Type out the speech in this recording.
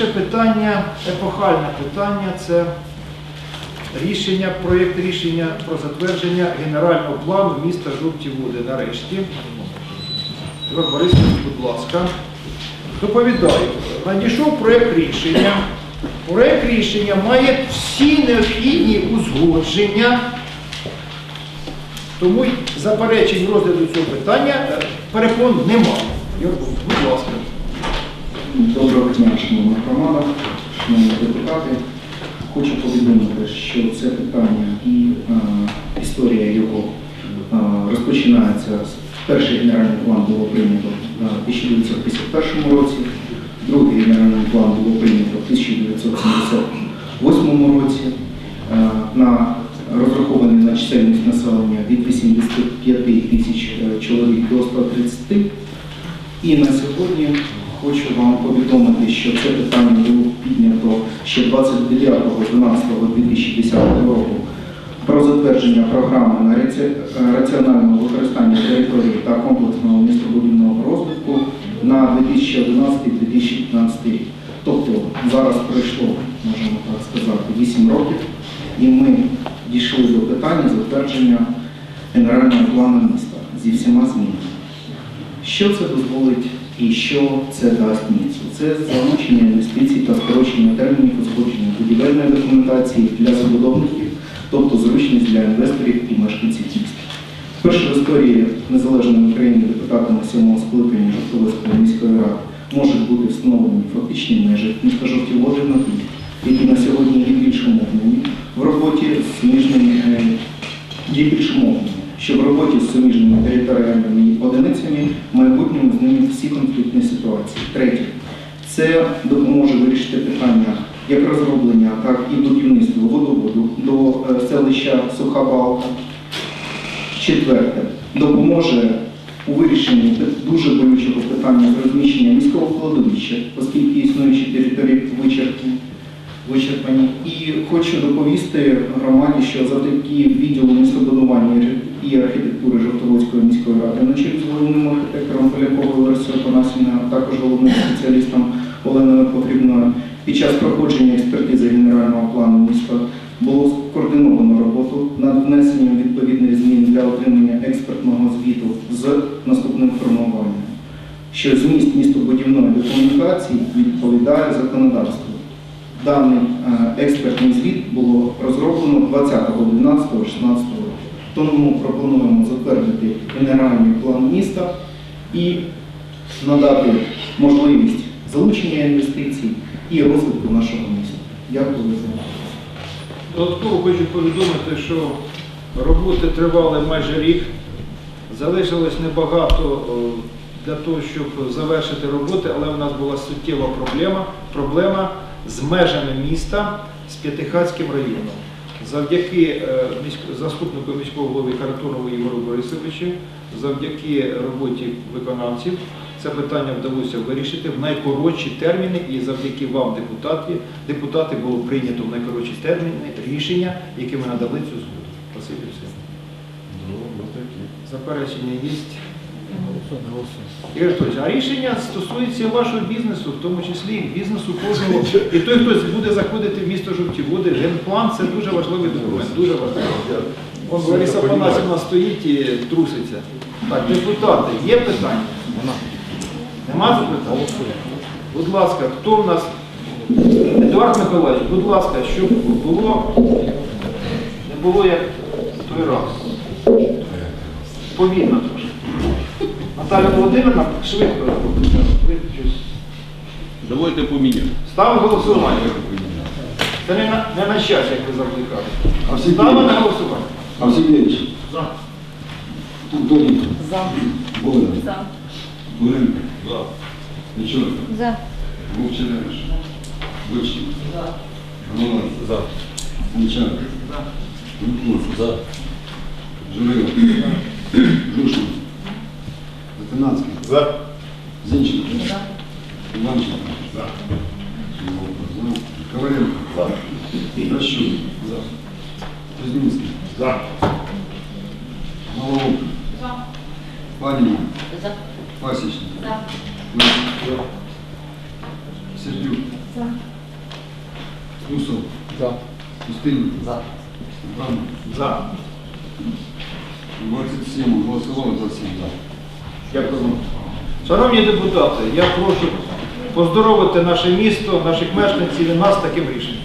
Перше питання, епохальне питання це рішення, проєкт рішення про затвердження генерального плану міста Жовті Води. Нарешті. Ігор Борисович, будь ласка. Доповідаю. Надійшов проєкт рішення. Проєкт рішення має всі необхідні узгодження. Тому заперечень розгляду цього питання е, перепон немає. Будь ласка. Доброго дня, шановна громада, шановні депутати. Хочу повідомити, що це питання і історія його е, розпочинається з перший генеральний план було прийнято в 1951 році, другий генеральний план було прийнято в 1978 році. Е, на розрахований на чисельність населення від 85 тисяч е, чоловік до 130 і на сьогодні хочу вам повідомити, що це питання було піднято ще 29.12.2010 року про затвердження програми на раці- раціонального використання території та комплексного містобудівного розвитку на 2011-2015 рік. Тобто зараз пройшло, можемо так сказати, 8 років, і ми дійшли до питання затвердження генерального плану міста зі всіма змінами. Що це дозволить і що це дасть місту? Це залучення інвестицій та скорочення термінів узгодження будівельної документації для забудовників, тобто зручність для інвесторів і мешканців міста. Вперше в історії незалежної України депутатами сьомого скликання Жовтоводської міської ради можуть бути встановлені фактичні межі міста Жовті Води на Київ, які на сьогодні є більш умовними в роботі з суміжними е, є більш умовними, що в роботі з суміжними територіальними одиницями в майбутньому з всі конфліктні ситуації. Третє, це допоможе вирішити питання як розроблення, так і будівництва водоводу до е, селища Суха Балка. Четверте, допоможе у вирішенні дуже болючого питання з розміщення міського кладовища, оскільки існуючі території вичерпані. І хочу доповісти громаді, що завдяки відділу архітектури міської ради на чолі з головним архітектором Поляковою Ларисою Панасіною, а також головним спеціалістом Оленою Потрібною, під час проходження експертизи генерального плану міста було скоординовано роботу над внесенням відповідних змін для отримання експертного звіту з наступним формуванням, що зміст містобудівної документації відповідає законодавству. Даний е, експертний звіт було розроблено 20.12.16 року. Тому пропонуємо затвердити генеральний план міста і надати можливість залучення інвестицій і розвитку нашого міста. Дякую за увагу. Додатково хочу повідомити, що роботи тривали майже рік. Залишилось небагато для того, щоб завершити роботи, але в нас була суттєва проблема, проблема з межами міста з П'ятихатським районом. Завдяки е, заступнику міського голови Каратонову Ігору Борисовичу, завдяки роботі виконавців, це питання вдалося вирішити в найкоротші терміни і завдяки вам, депутати, депутати було прийнято в найкоротші терміни рішення, яке ми надали цю згоду. Спасибі все. Заперечення є. Ігор а рішення стосується вашого бізнесу, в тому числі бізнесу кожного. І той, хто буде заходити в місто Жовті Води, генплан це дуже важливий документ, дуже важливий. Вон Лариса Панасівна стоїть і труситься. Так, депутати, є питання? Нема запитань? Будь ласка, хто в нас? Едуард Миколаївич, будь ласка, щоб було, не було як той раз. Повільно трошки. Наталя Володимирівна, швидко. Давайте поміняємо. Ставимо голосування. Це не на, не на час, як ви завжди кажете. Ставимо на голосування. Арсеньевич, За. Долин, За. Бойко, За. Гуренко, Печорка, За. Вовчаревич, Вычник, За. Голова, За. Гончар, За. Лукин, За. Журилов, Жушин, Затынацкий, За. Зинченко, За. Иванченко, За. Коваленко, За. Ращук, Кузьминский, За. Головок, За. Панина, За. Пасечник, За. Лысый, Сердюк, За. За. Усов. За. Пустынник. За. Жданов. За. 27 голосовало, 27 за. Дякую. Шановні депутати, я прошу поздоровити наше місто, наших мешканців і нас таким рішенням.